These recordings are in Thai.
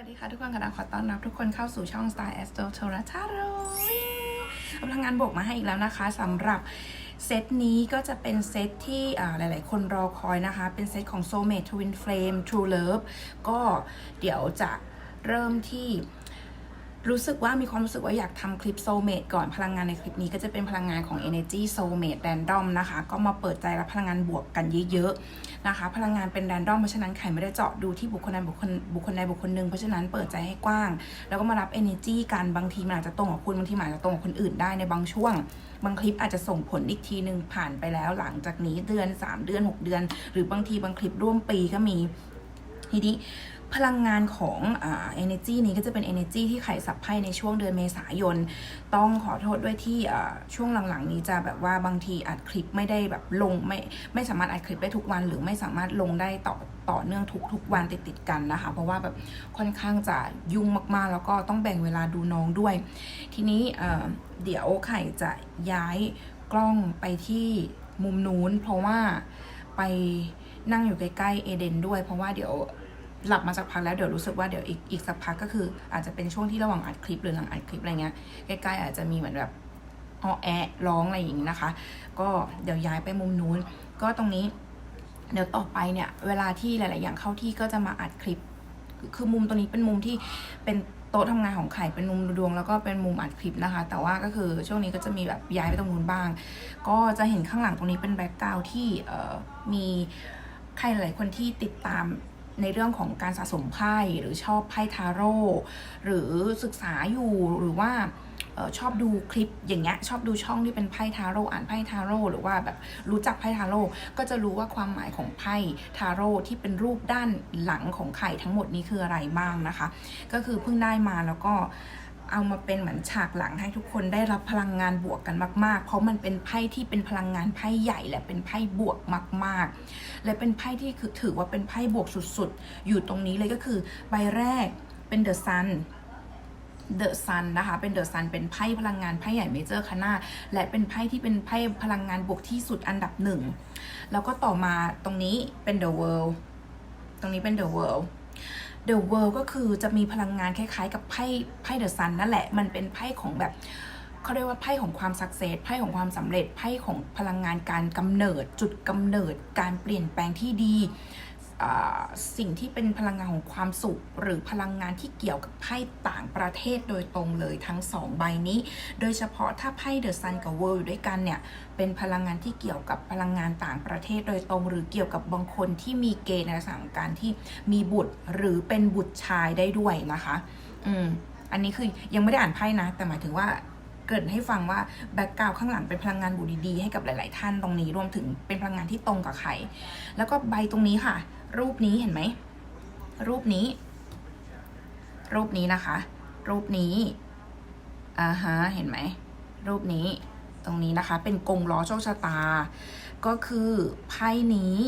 วัสดีค่ะทุกคนค่ะขอต้อนรับทุกคนเข้าสู่ช่อง Star Astro t o r a t a r o พลังงานบวกมาให้อีกแล้วนะคะสำหรับเซตนี้ก็จะเป็นเซตที่หลาย ๆ คนรอคอยนะคะ เป็นเซตของ Soulmate Twin Flame True Love ก็เดี๋ยวจะเริ่มที่ รู้สึกว่ามีความรู้สึกว่าอยากทำคลิป Soulmate ก่อนพลังงานในคลิปนี้ก็จะเป็นพลังงานของ Energy Soulmate Random นะคะ ก็มาเปิดใจรับพลังงานบวกกันเยอะๆนะคะ พลังงานเป็น Random เพราะฉะนั้นใครไม่ได้เจาะดูที่บุคคลใดบุคคลบุคคลใดบุคคลหนึ่งเพราะฉะนั้นเปิดใจให้กว้าง แล้วก็มารับ Energy กันบางทีมันอาจจะตรงกับคุณบางทีมันอาจจะตรงกับคนอื่นได้ในบางช่วง บางคลิปอาจจะส่งผลอีกทีหนึ่งผ่านไปแล้วหลังจากนี้เดือน 3 เดือน 6 เดือน หรือบางทีบางคลิปร่วมปีก็มีทีนี้ พลังงานของอ่า energy นี้ก็จะเป็น energy ที่ไข่สับไพ่ในช่วงเดือนเมษายน ต้องขอโทษด้วยที่อ่าช่วงหลังๆ นี้จะแบบว่าบางทีอัดคลิปไม่ได้แบบลงไม่ไม่สามารถอัดคลิปได้ทุกวัน หรือไม่สามารถลงได้ต่อต่อเนื่องทุกทุกวันติดๆกันนะคะ เพราะว่าแบบค่อนข้างจะยุ่งมากๆ แล้วก็ต้องแบ่งเวลาดูน้องด้วย ทีนี้เอ่อเดี๋ยวไข่จะย้ายกล้องไปที่มุมนู้น เพราะว่าไปนั่งอยู่ใกล้ๆเอเดนด้วย เพราะว่าเดี๋ยว หลับมาสักพักแล้วเดี๋ยวรู้สึกว่าเดี๋ยวอีกอีกสักพักก็คือ อาจจะเป็นช่วงที่ระหว่างอัดคลิปหรือหลังอัดคลิปอะไรเงี้ยใกล้ๆอาจจะมีเหมือนแบบออแอะร้องอะไรอย่างนี้นะคะ ก็เดี๋ยวย้ายไปมุมนู้น ก็ตรงนี้เดี๋ยวต่อไปเนี่ย เวลาที่หลาย ๆ อย่างเข้าที่ก็จะมาอัดคลิป คือมุมตรงนี้เป็นมุมที่เป็นโต๊ะทำงานของไข่เป็นมุมดวงแล้วก็เป็นมุมอัดคลิปนะคะ แต่ว่าก็คือช่วงนี้ก็จะมีแบบย้ายไปตรงนู้นบ้าง ก็จะเห็นข้างหลังตรงนี้เป็นแบ็กกราวที่มีใครหลายคนที่ติดตาม ในเรื่องของการสะสมไพ่หรือชอบไพ่ทาโร่หรือศึกษาอยู่หรือว่าออชอบดูคลิปอย่างเงี้ยชอบดูช่องที่เป็นไพ่ทาโร่อ่านไพ่ทาโร่หรือว่าแบบรู้จักไพ่ทาโร่ก็จะรู้ว่าความหมายของไพ่ทาโร่ที่เป็นรูปด้านหลังของไข่ทั้งหมดนี้คืออะไรบ้างนะคะ ก็คือเพิ่งได้มาแล้วก็ เอามาเป็นเหมือนฉากหลังให้ทุกคนได้รับพลังงานบวกกันมาก ๆ เพราะมันเป็นไพ่ที่เป็นพลังงานไพ่ใหญ่และเป็นไพ่บวกมาก ๆ และเป็นไพ่ที่คือถือว่าเป็นไพ่บวกสุดๆ อยู่ตรงนี้เลยก็คือใบแรกเป็นเดอะซันเดอะซันนะคะ เป็นเดอะซันเป็นไพ่พลังงานไพ่ใหญ่เมเจอร์คณาและเป็นไพ่ที่เป็นไพ่พลังงานบวกที่สุดอันดับหนึ่ง แล้วก็ต่อมาตรงนี้เป็น The World ตรงนี้เป็น The World The World ก็คือจะมีพลังงานคล้ายๆ กับไพ่ไพ่เดอะซันนั่นแหละ มันเป็นไพ่ของแบบเขาเรียกว่าไพ่ของความสักเซสไพ่ของความสำเร็จไพ่ของพลังงานการกำเนิด จุดกำเนิด การเปลี่ยนแปลงที่ดี สิ่งที่เป็นพลังงานของความสุข หรือพลังงานที่เกี่ยวกับไพ่ต่างประเทศโดยตรงเลยทั้งสองใบนี้ โดยเฉพาะถ้าไพ่เดอะซันกับเวิลด์อยู่ด้วยกันเนี่ยเป็นพลังงานที่เกี่ยวกับพลังงานต่างประเทศโดยตรง หรือเกี่ยวกับบางคนที่มีเกณฑ์ในลังการที่มีบุตรหรือเป็นบุตรชายได้ด้วยนะคะ อืมอันนี้คือยังไม่ได้อ่านไพ่นะ แต่หมายถึงว่าเกิดให้ฟังว่าแบ็กกราวข้างหลังเป็นพลังงานบุดีๆให้กับหลาย ๆ ท่านตรงนี้รวมถึงเป็นพลังงานที่ตรงกับใคร แล้วก็ใบตรงนี้ค่ะ รูปนี้เห็นไหม รูปนี้ รูปนี้นะคะ รูปนี้อ่าฮะเห็นไหม รูปนี้ ตรงนี้นะคะ เป็นกงล้อโชคชะตา ก็คือไพ่นี้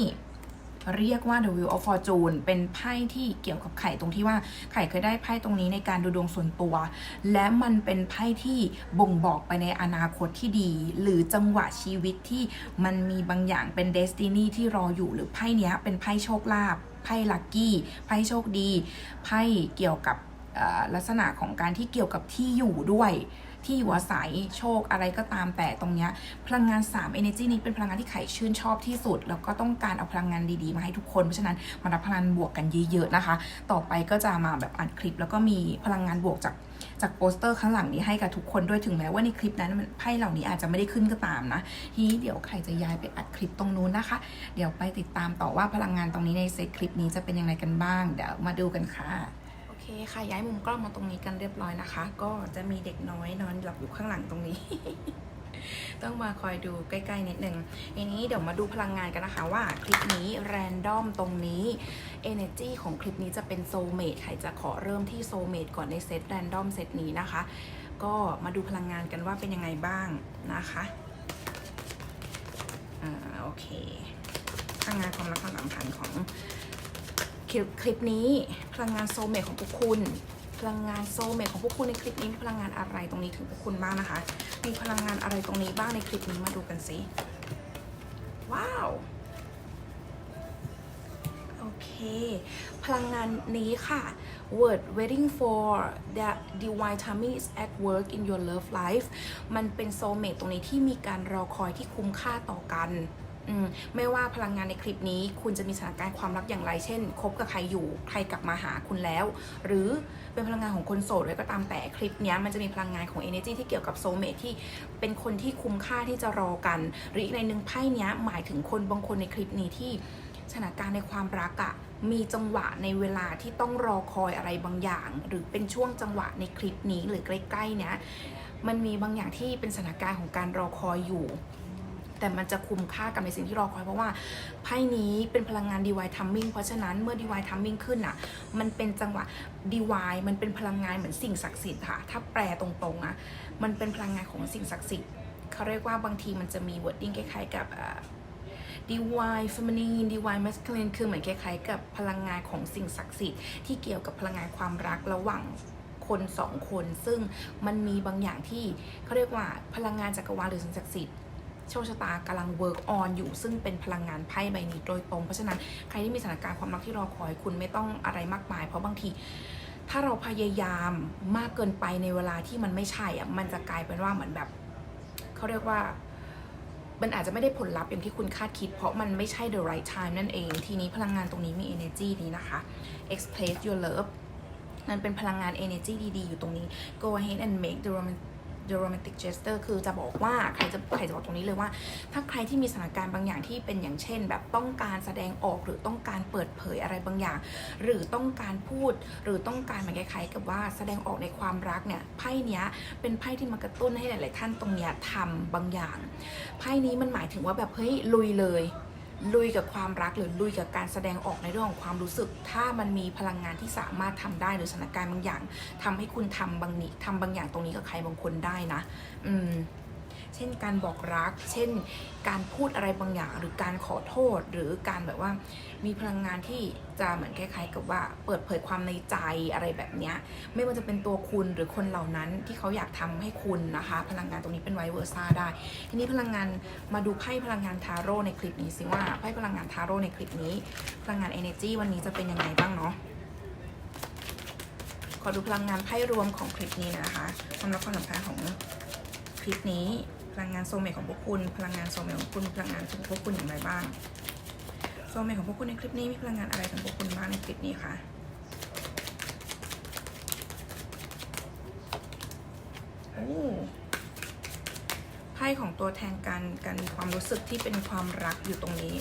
เรียกว่า The Wheel of Fortune เป็นไพ่ที่เกี่ยวกับไข่ตรงที่ว่าไข่เคยได้ไพ่ตรงนี้ในการดูดวงส่วนตัว และมันเป็นไพ่ที่บ่งบอกไปในอนาคตที่ดี หรือจังหวะชีวิตที่มันมีบางอย่างเป็นเดสตินีที่รออยู่หรือไพ่เนี้ยเป็นไพ่โชคลาภไพ่ลัคกี้ไพ่โชคดีไพ่เกี่ยวกับลักษณะของการที่เกี่ยวกับที่อยู่ด้วย ที่อยู่อาศัยโชคอะไรก็ตามแต่ตรงเนี้ยพลังงาน 3 Energy นี้เป็นพลังงานที่ไข่ชื่นชอบที่สุด แล้วก็ต้องการเอาพลังงานดีๆ มาให้ทุกคน เพราะฉะนั้นมารับพลังงานบวกกันเยอะๆนะคะ ต่อไปก็จะมาแบบอัดคลิป แล้วก็มีพลังงานบวกจากจากโปสเตอร์ข้างหลังนี้ให้กับทุกคนด้วยถึงแม้ว่าในคลิปนั้นมันไพ่เหล่านี้อาจจะไม่ได้ขึ้นก็ตามนะ ทีนี้เดี๋ยวใครจะย้ายไปอัดคลิปตรงนู้นนะคะ เดี๋ยวไปติดตามต่อว่าพลังงานตรงนี้ในเซตคลิปนี้จะเป็นยังไงกันบ้าง เดี๋ยวมาดูกันค่ะ คค่ะย้ายมุมกล้องมาตรงนี้กันเรียบร้อยนะคะ ก็จะมีเด็กน้อยนอนหลับอยู่ข้างหลังตรงนี้ ต้องมาคอยดูใกล้ๆนิดนึงทีนี้เดี๋ยวมาดูพลังงานกันนะคะว่าคลิปนี้แรนดอมตรงนี้ Energy ของคลิปนี้จะเป็นโซเม e ใครจะขอเริ่มที่โซเม e ก่อนในเซตแรนดอมเซตนี้นะคะ ก็มาดูพลังงานกันว่าเป็นยังไงบ้างนะคะอ่าโอเคพลังงานความรักความสัมพันธ์ของ คลิปคลิปนี้พลังงานโซเมทของพวกคุณ พลังงานโซเมทของพวกคุณในคลิปนี้พลังงานอะไรตรงนี้ถึงพวกคุณบ้างนะคะ มีพลังงานอะไรตรงนี้บ้างในคลิปนี้มาดูกันสิว้าวโอเค พลังงานนี้ค่ะ word waiting for the divine timing is at work in your love life มันเป็นโซเมตตรงนี้ที่มีการรอคอยที่คุ้มค่าต่อกัน ไม่ว่าพลังงานในคลิปนี้ คุณจะมีสถานการณ์ความรักอย่างไร เช่น คบกับใครอยู่ ใครกลับมาหาคุณแล้ว หรือเป็นพลังงานของคนโสดเลยก็ตามแต่คลิปนี้มันจะมีพลังงานของ energy ที่เกี่ยวกับโซเมตที่เป็นคนที่คุ้มค่าที่จะรอกัน หรืออีกในหนึ่งไพ่นี้หมายถึงคนบางคนในคลิปนี้ที่สถานการณ์ในความรักอะมีจังหวะในเวลาที่ต้องรอคอยอะไรบางอย่าง หรือเป็นช่วงจังหวะในคลิปนี้หรือใกล้ๆเนี้ยมันมีบางอย่างที่เป็นสถานการณ์ของการรอคอยอยู่ แต่มันจะคุ้มค่ากับในสิ่งที่รอคอยเพราะว่าไพ่นี้เป็นพลังงาน divine timing เพราะฉะนั้นเมื่อ divine timing ขึ้นอะ มันเป็นจังหวะ divine มันเป็นพลังงานเหมือนสิ่งศักดิ์สิทธิ์ค่ะ ถ้าแปลตรงๆอะมันเป็นพลังงานของสิ่งศักดิ์สิทธิ์เขาเรียกว่าบางทีมันจะมี wording คล้ายๆกับอ่า divine feminine divine masculine คือเหมือนคล้ายๆกับพลังงานของสิ่งศักดิ์สิทธิ์ที่เกี่ยวกับพลังงานความรักระหว่างคนสองคน ซึ่งมันมีบางอย่างที่เขาเรียกว่าพลังงานจักรวาลหรือสิ่งศักดิ์สิทธิ์ โชคชะตากำลัง work on อยู่ ซึ่งเป็นพลังงานไพ่ใบนี้โดยตรง เพราะฉะนั้นใครที่มีสถานการณ์ความรักที่รอคอยคุณไม่ต้องอะไรมากมาย เพราะบางทีถ้าเราพยายามมากเกินไปในเวลาที่มันไม่ใช่อะมันจะกลายเป็นว่าเหมือนแบบเขาเรียกว่ามันอาจจะไม่ได้ผลลัพธ์อย่างที่คุณคาดคิด เพราะมันไม่ใช่ the right time นั่นเอง ทีนี้พลังงานตรงนี้มี energy นี้นะคะ express your love นั่นเป็นพลังงาน energy ดีๆ อยู่ตรงนี้ go ahead and make the romantic the romantic gesture คือจะบอกว่าใครจะใครจะบอกตรงนี้เลยว่า ถ้าใครที่มีสถานการณ์บางอย่างที่เป็นอย่างเช่น แบบต้องการแสดงออกหรือต้องการเปิดเผยอะไรบางอย่าง หรือต้องการพูดหรือต้องการเหมือนคล้ายๆกับว่าแสดงออกในความรักเนี่ยไพ่เนี้ยเป็นไพ่ที่มากระตุ้นให้หลาย ๆ ท่านตรงเนี้ยทำบางอย่างไพ่นี้มันหมายถึงว่าแบบเฮ้ยลุยเลย ลุยกับความรักหรือลุยกับการแสดงออกในเรื่องของความรู้สึก ถ้ามันมีพลังงานที่สามารถทำได้หรือสถานการณ์บางอย่างทำให้คุณทำบางนี้ทำบางอย่างตรงนี้กับใครบางคนได้นะ อืม ช่นการบอกรัก เช่น การพูดอะไรบางอย่างหรือการขอโทษ หรือการแบบว่ามีพลังงานที่จะเหมือนคล้ายๆ กับว่าเปิดเผยความในใจอะไรแบบเนี้ยไม่ว่าจะเป็นตัวคุณหรือคนเหล่านั้นที่เขาอยากทำให้คุณนะคะ พลังงานตรงนี้เป็นไวเวอร์ซ่าได้ ทีนี้พลังงานมาดูไพ่พลังงานทาโร่ในคลิปนี้สิว่าไพ่พลังงานทาโร่ในคลิปนี้ พลังงาน energy วันนี้จะเป็นยังไงบ้างเนาะขอดูพลังงานไพ่รวมของคลิปนี้นะคะความรักความสัมพันธ์ของคลิปนี้ ลังงานโซเมทของพวกคุณ พลังงานโซเมทของคุณ พลังงานของพวกคุณอย่างไรบ้าง โซเมทของพวกคุณในคลิปนี้มีพลังงานอะไรของพวกคุณบ้างในคลิปนี้คะโอ้ไพ่ของตัวแทนการการมีความรู้สึกที่เป็นความรักอยู่ตรงนี้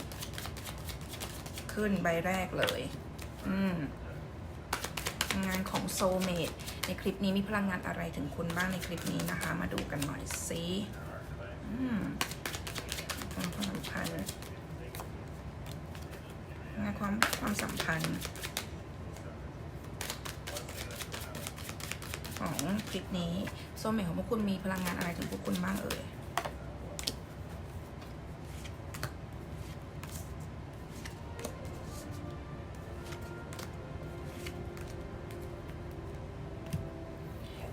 ขึ้นใบแรกเลย อืมพลังงานของโซเมดในคลิปนี้มีพลังงานอะไรถึงคุณบ้างในคลิปนี้นะคะ มาดูกันหน่อยสิ ความสัมพันธ์งานความความสัมพันธ์ ของคลิปนี้โซเมดของพวกคุณมีพลังงานอะไรถึงพวกคุณบ้างเอ่ย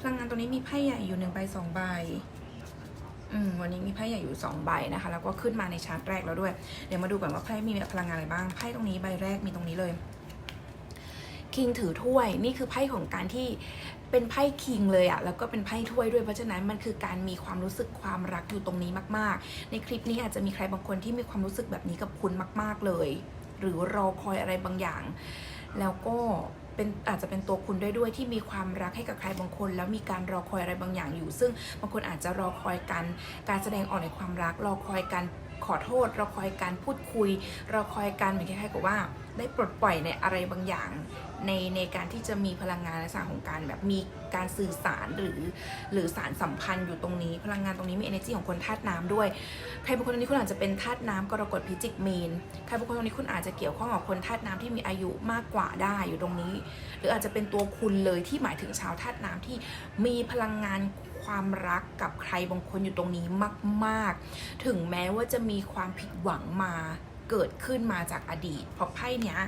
พลังงานตัวนี้มีไพ่ใหญ่อยู่หนึ่งใบสองใบ วันนี้มีไพ่ใหญ่อยู่สองใบนะคะ แล้วก็ขึ้นมาในชาร์ตแรกแล้วด้วย เดี๋ยวมาดูก่อนว่าไพ่มีพลังงานอะไรบ้าง ไพ่ตรงนี้ใบแรกมีตรงนี้เลย คิงถือถ้วย นี่คือไพ่ของการที่เป็นไพ่คิงเลยอะแล้วก็เป็นไพ่ถ้วยด้วยเพราะฉะนั้นมันคือการมีความรู้สึกความรักอยู่ตรงนี้มาก ๆ ในคลิปนี้อาจจะมีใครบางคนที่มีความรู้สึกแบบนี้กับคุณมาก ๆเลย หรือรอคอยอะไรบางอย่าง แล้วก็ เป็นอาจจะเป็นตัวคุณด้วยด้วยที่มีความรักให้กับใครบางคน แล้วมีการรอคอยอะไรบางอย่างอยู่ ซึ่งบางคนอาจจะรอคอยกันการแสดงออกในความรักรอคอยกัน ขอโทษ รอคอยการพูดคุย รอคอยการเหมือนคล้ายๆกับว่า ได้ปลดปล่อยในอะไรบางอย่างในในการที่จะมีพลังงานในสายของการแบบมีการสื่อสารหรือหรือสารสัมพันธ์อยู่ตรงนี้ พลังงานตรงนี้มี energy ของคนธาตุน้ำด้วย ใครบางคนตรงนี้คุณอาจจะเป็นธาตุน้ำกรกฎพิจิกมีนใครบางคนตรงนี้คุณอาจจะเกี่ยวข้องกับคนธาตุน้ำที่มีอายุมากกว่าได้อยู่ตรงนี้ หรืออาจจะเป็นตัวคุณเลยที่หมายถึงชาวธาตุน้ำที่มีพลังงาน ความรักกับใครบางคนอยู่ตรงนี้มาก ๆ ถึงแม้ว่าจะมีความผิดหวังมาเกิดขึ้นมาจากอดีต เพราะไพ่เนี้ย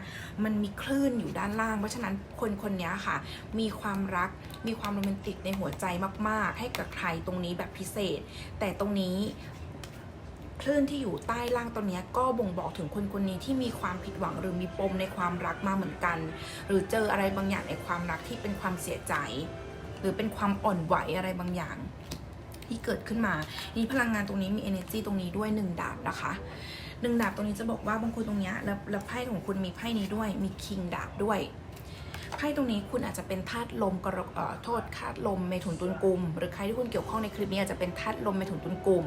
มันมีคลื่นอยู่ด้านล่าง เพราะฉะนั้นคนคนนี้ค่ะ มีความรักมีความโรแมนติกในหัวใจมาก ๆ ให้กับใครตรงนี้แบบพิเศษ แต่ตรงนี้คลื่นที่อยู่ใต้ล่างตัวเนี้ยก็บ่งบอกถึงคนคนนี้ที่มีความผิดหวังหรือมีปมในความรักมาเหมือนกัน หรือเจออะไรบางอย่างในความรักที่เป็นความเสียใจ หรือเป็นความอ่อนไหวอะไรบางอย่างที่เกิดขึ้นมา นี่พลังงานตรงนี้มี energy ตรงนี้ด้วยหนึ่งดาบนะคะหนึ่งดาบตรงนี้จะบอกว่าบางคนตรงเนี้ยแล้วแล้วไพ่ของคุณมีไพ่นี้ด้วย มีคิงดาบด้วย ไพ่ตรงนี้คุณอาจจะเป็นธาตุลมกรกเอ่อโทษธาตุลมเมถุนตุลกุมหรือใครที่คุณเกี่ยวข้องในคลิปนี้อาจจะเป็นธาตุลมเมถุนตุลกุม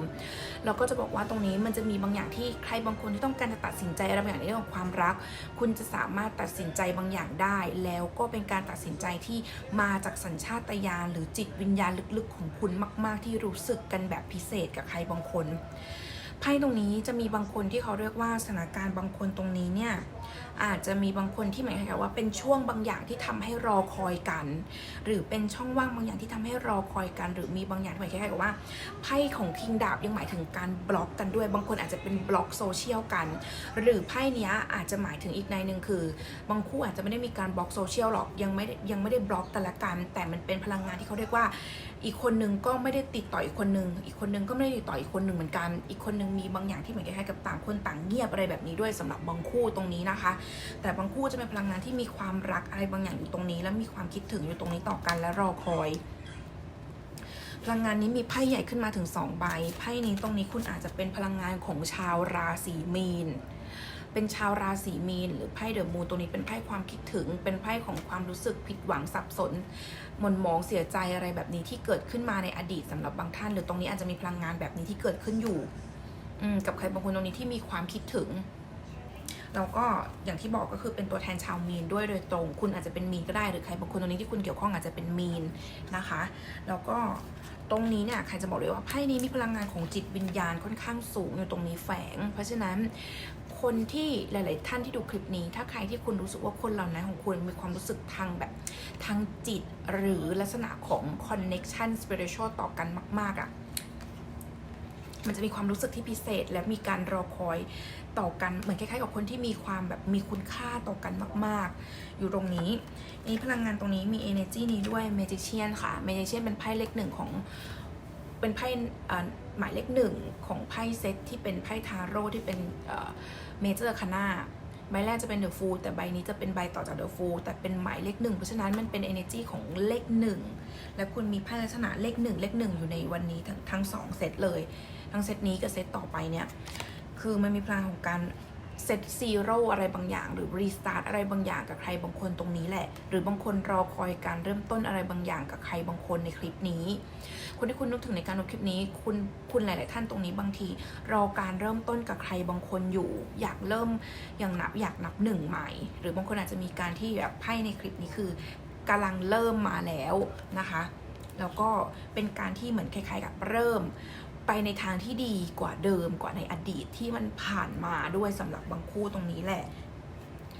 แล้วก็จะบอกว่าตรงนี้มันจะมีบางอย่างที่ใครบางคนที่ต้องการจะตัดสินใจอะไรบางอย่างในเรื่องของความรัก คุณจะสามารถตัดสินใจบางอย่างได้ แล้วก็เป็นการตัดสินใจที่มาจากสัญชาตญาณหรือจิตวิญญาณลึกๆ ของคุณมาก ๆ ที่รู้สึกกันแบบพิเศษกับใครบางคน ไพ่ตรงนี้จะมีบางคนที่เขาเรียกว่าสถานการณ์บางคนตรงนี้เนี่ยอาจจะมีบางคนที่หมายความว่าเป็นช่วงบางอย่างที่ทำให้รอคอยกัน หรือเป็นช่องว่างบางอย่างที่ทำให้รอคอยกัน หรือมีบางอย่างหมายคล้ายๆกับว่าไพ่ของคิงดาบยังหมายถึงการบล็อกกันด้วย บางคนอาจจะเป็นบล็อกโซเชียลกัน หรือไพ่เนี้ยอาจจะหมายถึงอีกในหนึ่งคือ บางคู่อาจจะไม่ได้มีการบล็อกโซเชียลหรอกยังไม่ยังไม่ได้บล็อกกันละกัน แต่มันเป็นพลังงานที่เขาเรียกว่า อีกคนนึงก็ไม่ได้ติดต่ออีกคนนึง อีกคนนึงก็ไม่ได้ติดต่ออีกคนนึงเหมือนกัน อีกคนนึงมีบางอย่างที่เหมือนคล้ายๆกับต่างคนต่างเงียบอะไรแบบนี้ด้วยสำหรับบางคู่ตรงนี้นะคะ แต่บางคู่จะเป็นพลังงานที่มีความรักอะไรบางอย่างอยู่ตรงนี้ แล้วมีความคิดถึงอยู่ตรงนี้ต่อกันและรอคอยพลังงานนี้มีไพ่ใหญ่ขึ้นมาถึง2ใบไพ่นี้ตรงนี้คุณอาจจะเป็นพลังงานของชาวราศีมีน เป็นชาวราศีมีน หรือไพ่เดอะมูตรงนี้เป็นไพ่ความคิดถึง เป็นไพ่ของความรู้สึกผิดหวังสับสนหม่นหมองเสียใจอะไรแบบนี้ที่เกิดขึ้นมาในอดีตสำหรับบางท่าน หรือตรงนี้อาจจะมีพลังงานแบบนี้ที่เกิดขึ้นอยู่อกับใครบางคนตรงนี้ที่มีความคิดถึงแล้วก็อย่างที่บอกก็คือเป็นตัวแทนชาวมีนด้วยโดยตรง คุณอาจจะเป็นมีนก็ได้หรือใครบางคนตรงนี้ที่คุณเกี่ยวข้องอาจจะเป็นมีนนะคะ แล้วก็ตรงนี้เนี่ยใครจะบอกเลยว่าไพ่นี้มีพลังงานของจิตวิญญาณค่อนข้างสูงอยู่ตรงนี้แฝง เพราะฉะนั้น คนที่หลาย ๆ ท่านที่ดูคลิปนี้ ถ้าใครที่คุณรู้สึกว่าคนเหล่านั้นของคุณมีความรู้สึกทางแบบทางจิตหรือลักษณะของ connection spiritual ต่อกันมาก ๆอะ่ะมันจะมีความรู้สึกที่พิเศษ และมีการรอคอยต่อกันเหมือนคล้ายๆกับคนที่มีความแบบมีคุณค่าต่อกันมาก ๆ อยู่ตรงนี้นี่พลังงานตรงนี้มี energy นี้ด้วย magician ค่ะ magician เป็นไพ่เลขหนึ่งของ เป็นไพ่หมายเลขหนึ่งของไพ่เซตที่เป็นไพ่ทาโร่ที่เป็นเมเจอร์คานาใบแรกจะเป็นเดอะฟูลแต่ใบนี้จะเป็นใบต่อจากเดอะฟูลแต่เป็นหมายเลขหนึ่งเพราะฉะนั้นมันเป็น energy ของเลขหนึ่งและคุณมีไพ่ลักษณะเลขหนึ่งเลขหนึ่งอยู่ในวันนี้ทั้งทั้งสองเซตเลย ทั้งเซตนี้กับเซตต่อไปเนี่ยคือมันมีพลังของการ เซตซีโร่อะไรบางอย่าง หรือรีสตาร์ทอะไรบางอย่างกับใครบางคนตรงนี้แหละ หรือบางคนรอคอยการเริ่มต้นอะไรบางอย่างกับใครบางคนในคลิปนี้ คนที่คุณนึกถึงในการดูคลิปนี้ คุณคุณหลาย ๆ ท่านตรงนี้บางที รอการเริ่มต้นกับใครบางคนอยู่ อยากเริ่มอย่างนับอยากนับหนึ่งใหม่ หรือบางคนอาจจะมีการที่แบบไพ่ในคลิปนี้คือกำลังเริ่มมาแล้วนะคะ แล้วก็เป็นการที่เหมือนคล้าย ๆ กับเริ่ม ไปในทางที่ดีกว่าเดิมกว่าในอดีตที่มันผ่านมาด้วยสำหรับบางคู่ตรงนี้แหละ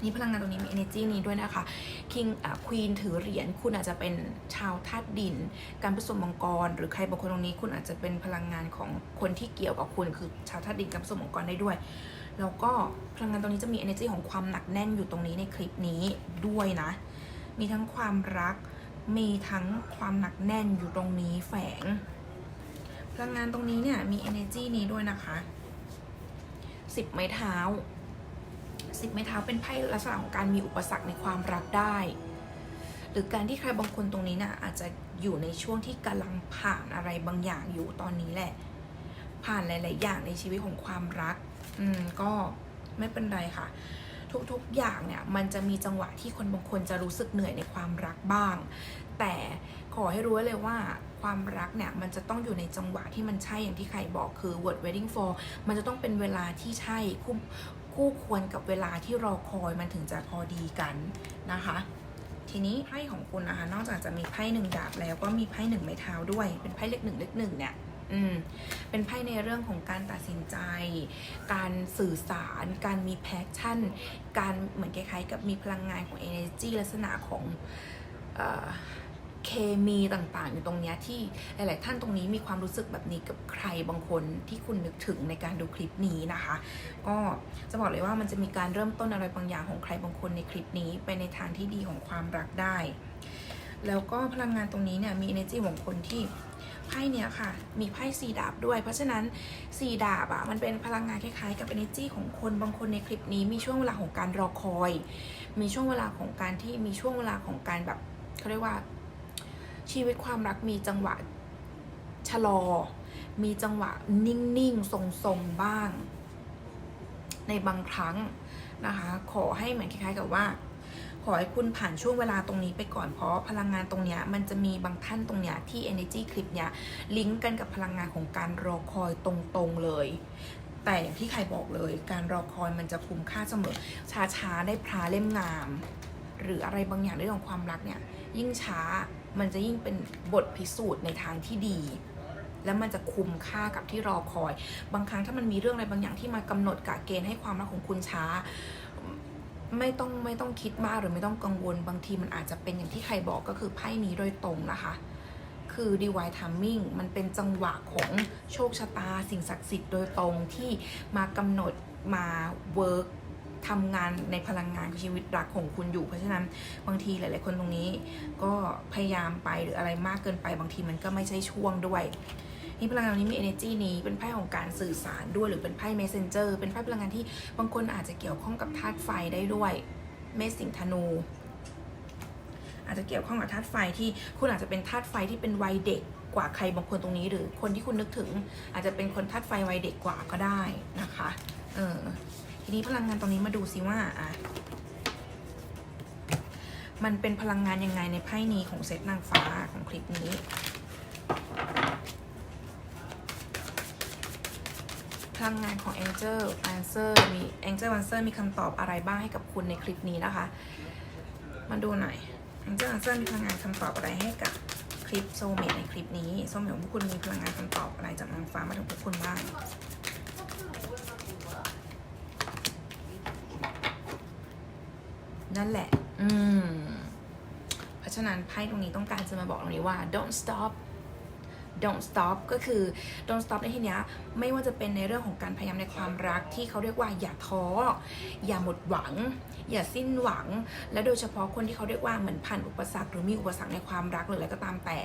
นี่พลังงานตรงนี้มี energy นี้ด้วยนะคะคิงอะควีนถือเหรียญคุณอาจจะเป็นชาวธาตุดิน การผสมมังกร หรือใครบางคนตรงนี้ คุณอาจจะเป็นพลังงานของคนที่เกี่ยวกับคุณคือชาวธาตุดินการผสมมังกรได้ด้วย แล้วก็พลังงานตรงนี้จะมี energy ของความหนักแน่นอยู่ตรงนี้ในคลิปนี้ด้วยนะ มีทั้งความรัก มีทั้งความหนักแน่นอยู่ตรงนี้แฝง พลังงานตรงนี้เนี่ยมี energy นี้ด้วยนะคะสิบไม้เท้าสิบไม้เท้าเป็นไพ่ลักษณะของการมีอุปสรรคในความรักได้ หรือการที่ใครบางคนตรงนี้น่ะอาจจะอยู่ในช่วงที่กำลังผ่านอะไรบางอย่างอยู่ตอนนี้แหละ ผ่านหลาย ๆ อย่างในชีวิตของความรัก อืมก็ไม่เป็นไรค่ะ ทุก ๆ อย่างเนี่ยมันจะมีจังหวะที่คนบางคนจะรู้สึกเหนื่อยในความรักบ้าง แต่ ขอให้รู้เลยว่าความรักเนี่ยมันจะต้องอยู่ในจังหวะที่มันใช่อย่างที่ใครบอกคือ word waiting for มันจะต้องเป็นเวลาที่ใช่คู่คู่ควรกับเวลาที่รอคอยมันถึงจะพอดีกันนะคะ ทีนี้ไพ่ของคุณนะคะ นอกจากจะมีไพ่หนึ่งดาบแล้วก็มีไพ่หนึ่งไม้เท้าด้วย เป็นไพ่เลขหนึ่งเลขหนึ่งเนี่ยอืมเป็นไพ่ในเรื่องของการตัดสินใจ การสื่อสาร การมีแพชชั่น การเหมือนคล้ายๆกับมีพลังงานของ energy ลักษณะของ เคมีต่างๆ อยู่ตรงนี้ที่หลาย ๆ ท่านตรงนี้มีความรู้สึกแบบนี้กับใครบางคนที่คุณนึกถึงในการดูคลิปนี้นะคะ ก็จะบอกเลยว่ามันจะมีการเริ่มต้นอะไรบางอย่างของใครบางคนในคลิปนี้ไปในทางที่ดีของความรักได้ แล้วก็พลังงานตรงนี้เนี่ยมี energy ของคนที่ไพ่เนี้ยค่ะ มีไพ่สีดาบด้วย เพราะฉะนั้นสีดาบอะมันเป็นพลังงานคล้ายๆ กับ energy ของคนบางคนในคลิปนี้ มีช่วงเวลาของการรอคอย มีช่วงเวลาของการที่มีช่วงเวลาของการแบบเขาเรียกว่า ชีวิตความรักมีจังหวะชะลอ มีจังหวะนิ่งๆ ทรงๆ บ้าง ในบางครั้งนะคะ ขอให้เหมือนคล้ายๆกับว่า ขอให้คุณผ่านช่วงเวลาตรงนี้ไปก่อน เพราะพลังงานตรงเนี้ยมันจะมีบางท่านตรงเนี้ยที่ energy คลิปเนี้ยลิงก์กันกับพลังงานของการรอคอยตรงๆ เลยแต่อย่างที่ใครบอกเลย การรอคอยมันจะคุ้มค่าเสมอ ช้าๆ ได้พราเล่มงาม หรืออะไรบางอย่างเรื่องของความรักเนี่ย ยิ่งช้า มันจะยิ่งเป็นบทพิสูจน์ในทางที่ดี แล้วมันจะคุ้มค่ากับที่รอคอย บางครั้งถ้ามันมีเรื่องอะไรบางอย่างที่มากำหนดกะเกณฑ์ให้ความรักของคุณช้า ไม่ต้องไม่ต้องคิดมากหรือไม่ต้องกังวล บางทีมันอาจจะเป็นอย่างที่ใครบอกก็คือไพ่นี้โดยตรงนะคะคือ divine timing มันเป็นจังหวะของโชคชะตา สิ่งศักดิ์สิทธิ์โดยตรงที่มากำหนดมา work ทำงานในพลังงานชีวิตรักของคุณอยู่ เพราะฉะนั้นบางทีหลาย ๆ คนตรงนี้ก็พยายามไปหรืออะไรมากเกินไปบางทีมันก็ไม่ใช่ช่วงด้วยนี่พลังงานนี้มี energy นี้เป็นไพ่ของการสื่อสารด้วยหรือเป็นไพ่ messenger เป็นไพ่พลังงานที่บางคนอาจจะเกี่ยวข้องกับธาตุไฟได้ด้วยเมษสิงธนู อาจจะเกี่ยวข้องกับธาตุไฟที่คุณอาจจะเป็นธาตุไฟที่เป็นวัยเด็กกว่าใครบางคนตรงนี้ หรือคนที่คุณนึกถึง อาจจะเป็นคนธาตุไฟวัยเด็กกว่าก็ได้นะคะ เออ ทีนี้พลังงานตรงนี้มาดูซิว่าอะมันเป็นพลังงานยังไงในไพ่นี้ของเซตนางฟ้าของคลิปนี้พลังงานของ Angel Answer มี Angel Answer มีคำตอบอะไรบ้างให้กับคุณในคลิปนี้นะคะ มาดูหน่อย Angel Answer มีพลังงานคำตอบอะไรให้กับคลิปโซเมตในคลิปนี้โซเมตของพวกคุณมีพลังงานคำตอบอะไรจากนางฟ้ามาถึงพวกคุณบ้าง นั่นแหละ อืม เพราะฉะนั้นไพ่ตรงนี้ต้องการจะมาบอกตรงนี้ว่า don't stop don't stop ก็คือ don't stop ในที่นี้ไม่ว่าจะเป็นในเรื่องของการพยายามในความรักที่เขาเรียกว่าอย่าท้อ อย่าหมดหวัง อย่าสิ้นหวัง และโดยเฉพาะคนที่เขาเรียกว่าเหมือนผ่านอุปสรรคหรือมีอุปสรรคในความรักหรืออะไรก็ตามแต่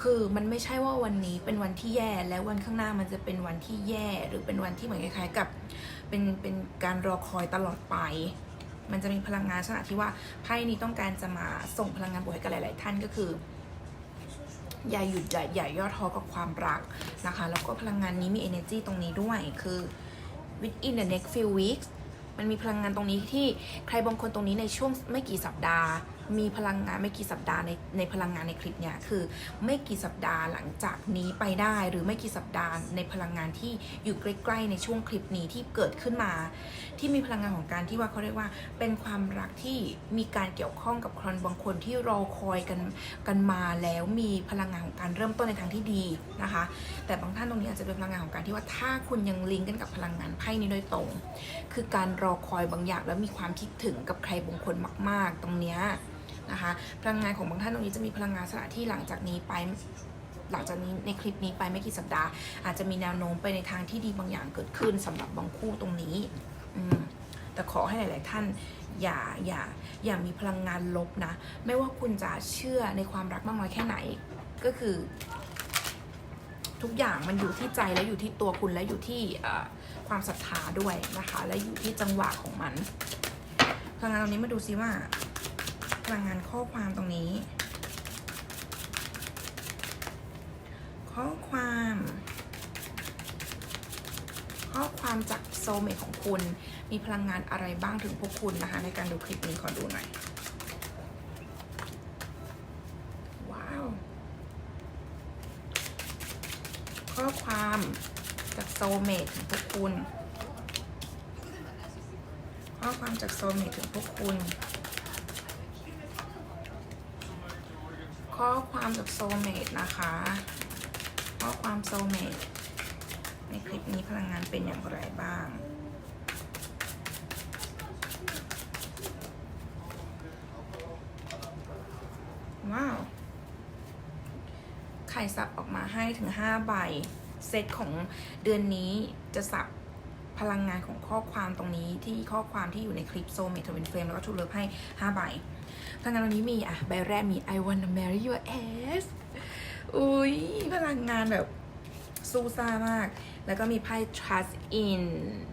คือมันไม่ใช่ว่าวันนี้เป็นวันที่แย่แล้ววันข้างหน้ามันจะเป็นวันที่แย่ หรือเป็นวันที่เหมือนคล้ายๆกับ เป็นเป็นการรอคอยตลอดไป มันจะมีพลังงานลักษณะที่ว่าไพ่นี้ต้องการจะมาส่งพลังงานบวกให้กับหลาย ๆ ท่านก็คือ อย่าหยุดอย่าอย่าย่อท้อกับความรักนะคะ แล้วก็พลังงานนี้มี energy ตรงนี้ด้วยคือ within the next few weeks มันมีพลังงานตรงนี้ที่ใครบางคนตรงนี้ในช่วงไม่กี่สัปดาห์ มีพลังงานไม่กี่สัปดาห์ในในพลังงานในคลิปเนี่ยคือไม่กี่สัปดาห์หลังจากนี้ไปได้ หรือไม่กี่สัปดาห์ในพลังงานที่อยู่ใกล้ๆในช่วงคลิปนี้ที่เกิดขึ้นมา ที่มีพลังงานของการที่ว่าเขาเรียกว่า เป็นความรักที่มีการเกี่ยวข้องกับคนบางคนที่รอคอยกันกันมาแล้วมีพลังงานของการเริ่มต้นในทางที่ดีนะคะ แต่บางท่านตรงนี้อาจจะเป็นพลังงานของการที่ว่าถ้าคุณยังลิงก์กันกับพลังงานไพ่นี้โดยตรง คือการรอคอยบางอย่างแล้วมีความคิดถึงกับใครบางคนมาก ๆ ตรงเนี้ย นะคะ พลังงานของบางท่านตรงนี้จะมีพลังงานสถานที่หลังจากนี้ไปหลังจากนี้ในคลิปนี้ไปไม่กี่สัปดาห์ อาจจะมีแนวโน้มไปในทางที่ดีบางอย่างเกิดขึ้นสำหรับบางคู่ตรงนี้อืมแต่ขอให้หลาย ๆ ท่านอย่าอย่าอย่ามีพลังงานลบนะ ไม่ว่าคุณจะเชื่อในความรักมากน้อยแค่ไหน ก็คือ ทุกอย่างมันอยู่ที่ใจและอยู่ที่ตัวคุณและอยู่ที่ความศรัทธาด้วยนะคะ และอยู่ที่จังหวะของมันพลังงานตรงนี้มาดูซิว่า พลังงานข้อความตรงนี้ ข้อความ ข้อความจากโซเมทของคุณ มีพลังงานอะไรบ้างถึงพวกคุณนะคะ ในการดูคลิปนี้ขอดูหน่อยว้าวข้อความจากโซเมทถึงพวกคุณ ข้อความจากโซเมทถึงพวกคุณ ข้อความจากโซเมทนะคะ ข้อความโซเมทในคลิปนี้พลังงานเป็นอย่างไรบ้าง ว้าว ไข่สับออกมาให้ถึง 5 ใบ เซตของเดือนนี้จะสับ พลังงานของข้อความตรงนี้ที่ข้อความที่อยู่ในคลิปโซเมทวินเฟรมแล้วก็ทูเลิฟให้5ใบพลังงานตรงนี้มีอะใบแรกมี I wanna marry your ass อุ้ยพลังงานแบบสู้ซ่ามาก แล้วก็มีไพ่ trust in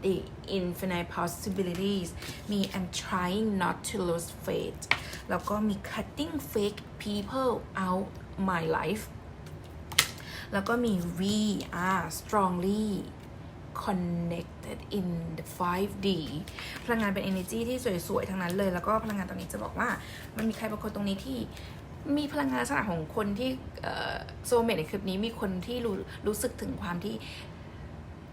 the infinite possibilities มี I'm trying not to lose faith แล้วก็มี cutting fake people out my life แล้วก็มี we are strongly connected in the 5D พลังงานเป็น energy ที่สวยๆ ทั้งนั้นเลย แล้วก็พลังงานตรงนี้จะบอกว่า มันมีใครบางคนตรงนี้ที่มีพลังงานลักษณะของคนที่โซเมตในคลิปนี้มีคนที่รู้รู้สึกถึงความที่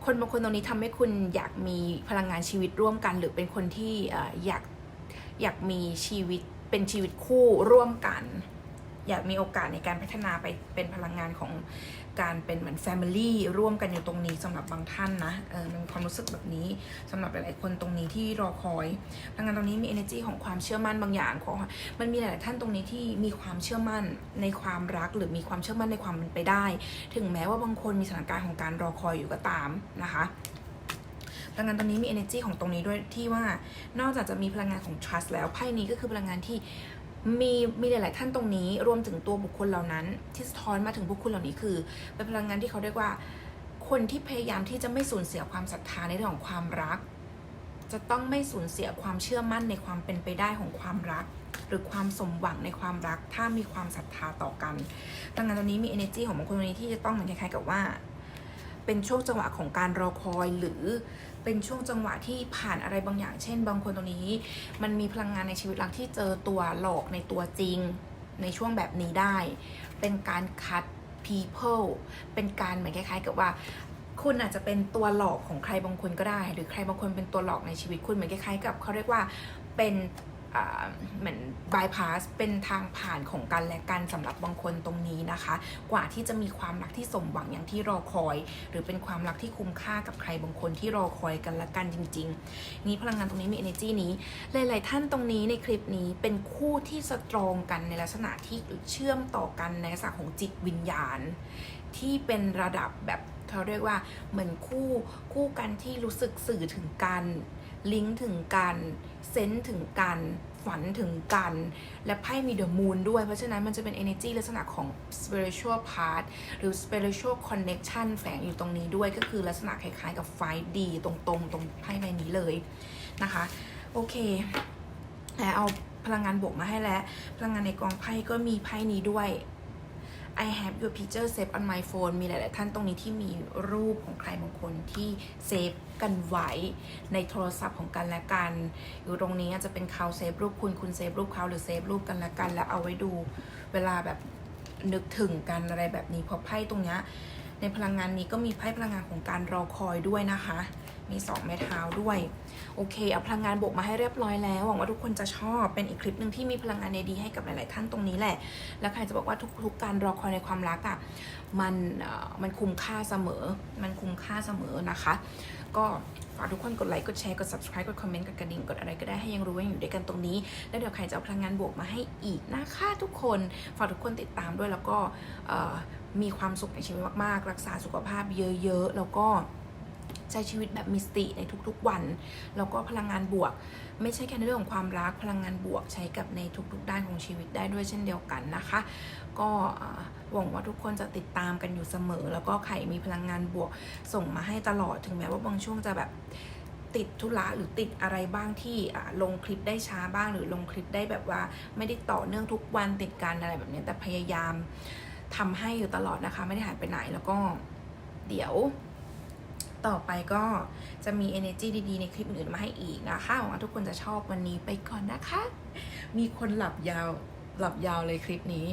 คนบางคนตรงนี้ทำให้คุณอยากมีพลังงานชีวิตร่วมกัน หรือเป็นคนที่ออยากอยากมีชีวิตเป็นชีวิตคู่ร่วมกัน อยากมีโอกาสในการพัฒนาไปเป็นพลังงานของการเป็นเหมือนแฟมิลี่ร่วมกันอยู่ตรงนี้สำหรับบางท่านนะเออมีความรู้สึกแบบนี้สำหรับหลายๆคนตรงนี้ที่รอคอยพลังงานตรงนี้มี energy ของความเชื่อมั่นบางอย่างของมันมีหลายๆท่านตรงนี้ที่มีความเชื่อมั่นในความรักหรือมีความเชื่อมั่นในความเป็นไปได้ ถึงแม้ว่าบางคนมีสถานการณ์ของการรอคอยอยู่ก็ตามนะคะพลังงานตรงนี้มี energy ของตรงนี้ด้วยที่ว่านอกจากจะมีพลังงานของ trust แล้วไพ่นี้ก็คือพลังงานที่ มีมีหลาย ๆ ท่านตรงนี้รวมถึงตัวบุคคลเหล่านั้น ที่สะท้อนมาถึงบุคคลเหล่านี้คือเป็นพลังงานที่เขาเรียกว่า คนที่พยายามที่จะไม่สูญเสียความศรัทธาในเรื่องของความรัก จะต้องไม่สูญเสียความเชื่อมั่นในความเป็นไปได้ของความรัก หรือความสมหวังในความรัก ถ้ามีความศรัทธาต่อกันพลังงานตรงนี้มี energy ของบางคนตรงนี้ที่จะต้องเหมือนคล้าย ๆ กับว่า เป็นช่วงจังหวะของการรอคอยหรือ เป็นช่วงจังหวะที่ผ่านอะไรบางอย่าง เช่น บางคนตรงนี้ มันมีพลังงานในชีวิตรักที่เจอตัวหลอกในตัวจริง ในช่วงแบบนี้ได้ เป็นการคัด people เป็นการเหมือนคล้าย ๆ กับว่า คุณอาจจะเป็นตัวหลอกของใครบางคนก็ได้ หรือใครบางคนเป็นตัวหลอกในชีวิตคุณเหมือนคล้ายๆ กับเขาเรียกว่าเป็น เหมือน bypass เป็นทางผ่านของกันและกันสำหรับบางคนตรงนี้นะคะ กว่าที่จะมีความรักที่สมหวังอย่างที่รอคอย หรือเป็นความรักที่คุ้มค่ากับใครบางคนที่รอคอยกันและกันจริง ๆ นี่พลังงานตรงนี้มี energy นี้ หลาย ๆ ท่านตรงนี้ในคลิปนี้เป็นคู่ที่สตรองกันในลักษณะที่เชื่อมต่อกันในลักษณะของจิตวิญญาณ ที่เป็นระดับแบบเขาเรียกว่าเหมือนคู่คู่กันที่รู้สึกสื่อถึงกัน ลิงก์ถึงกันเซนส์ถึงกันฝันถึงกัน และไพ่มีเดอะมูนด้วย เพราะฉะนั้นมันจะเป็น energy ลักษณะของ spiritual part หรือ spiritual connection แฝงอยู่ตรงนี้ด้วยก็คือลักษณะคล้ายๆกับ 5D ตรงๆ ตรงไพ่ใบนี้เลยนะคะ โอเคแล้วเอาพลังงานบวกมาให้แล้ว พลังงานในกองไพ่ก็มีไพ่นี้ด้วย I have your picture saved on my phone มีหลาย ๆ ท่านตรงนี้ที่มีรูปของใครบางคนที่เซฟกันไว้ในโทรศัพท์ของกันและกัน อยู่ตรงนี้อาจจะเป็นเขาเซฟรูปคุณ คุณเซฟรูปเขาหรือเซฟรูปกันและกัน แล้วเอาไว้ดูเวลาแบบนึกถึงกันอะไรแบบนี้เพราะไพ่ตรงเนี้ยในพลังงานนี้ก็มีไพ่พลังงานของการรอคอยด้วยนะคะ มีสองไม้เท้าด้วย โอเค เอาพลังงานบวกมาให้เรียบร้อยแล้วหวังว่าทุกคนจะชอบเป็นอีกคลิปหนึ่งที่มีพลังงานดีๆให้กับหลาย ๆ ท่านตรงนี้แหละ แล้วใครจะบอกว่าทุก ๆ การรอคอยในความรักอะ่ะมันมันคุ้มค่าเสมอ มันคุ้มค่าเสมอนะคะ ก็ฝากทุกคนกดไลค์กดแชร์กด subscribe กดคอมเมนต์กดกระดิ่งกดอะไรก็ได้ให้ยังรู้ว่ายังอยู่ด้วยกันตรงนี้ แล้วเดี๋ยวใครจะเอาพลังงานบวกมาให้อีกนะคะทุกคนฝากทุกคนติดตามด้วยแล้วก็มีความสุขในชีวิตมาก ๆ รักษาสุขภาพเยอะ ๆ แล้วก็ ใช้ชีวิตแบบมีสติในทุกๆวัน แล้วก็พลังงานบวก ไม่ใช่แค่ในเรื่องของความรักพลังงานบวกใช้กับในทุกๆด้านของชีวิตได้ด้วยเช่นเดียวกันนะคะ ก็หวังว่าทุกคนจะติดตามกันอยู่เสมอ แล้วก็ใครมีพลังงานบวกส่งมาให้ตลอดถึงแม้ว่าบางช่วงจะแบบติดธุระหรือติดอะไรบ้างที่ลงคลิปได้ช้าบ้าง หรือลงคลิปได้แบบว่าไม่ได้ต่อเนื่องทุกวันติดกันอะไรแบบนี้แต่พยายามทำให้อยู่ตลอดนะคะ ไม่ได้หายไปไหนแล้วก็เดี๋ยว ต่อไปก็จะมี energy ดีๆ ในคลิปอื่นๆมาให้อีกนะคะหวังว่าทุกคนจะชอบวันนี้ไปก่อนนะคะ มีคนหลับยาวหลับยาวเลยคลิปนี้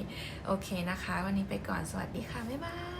โอเคนะคะ วันนี้ไปก่อนสวัสดีค่ะ บ๊ายบาย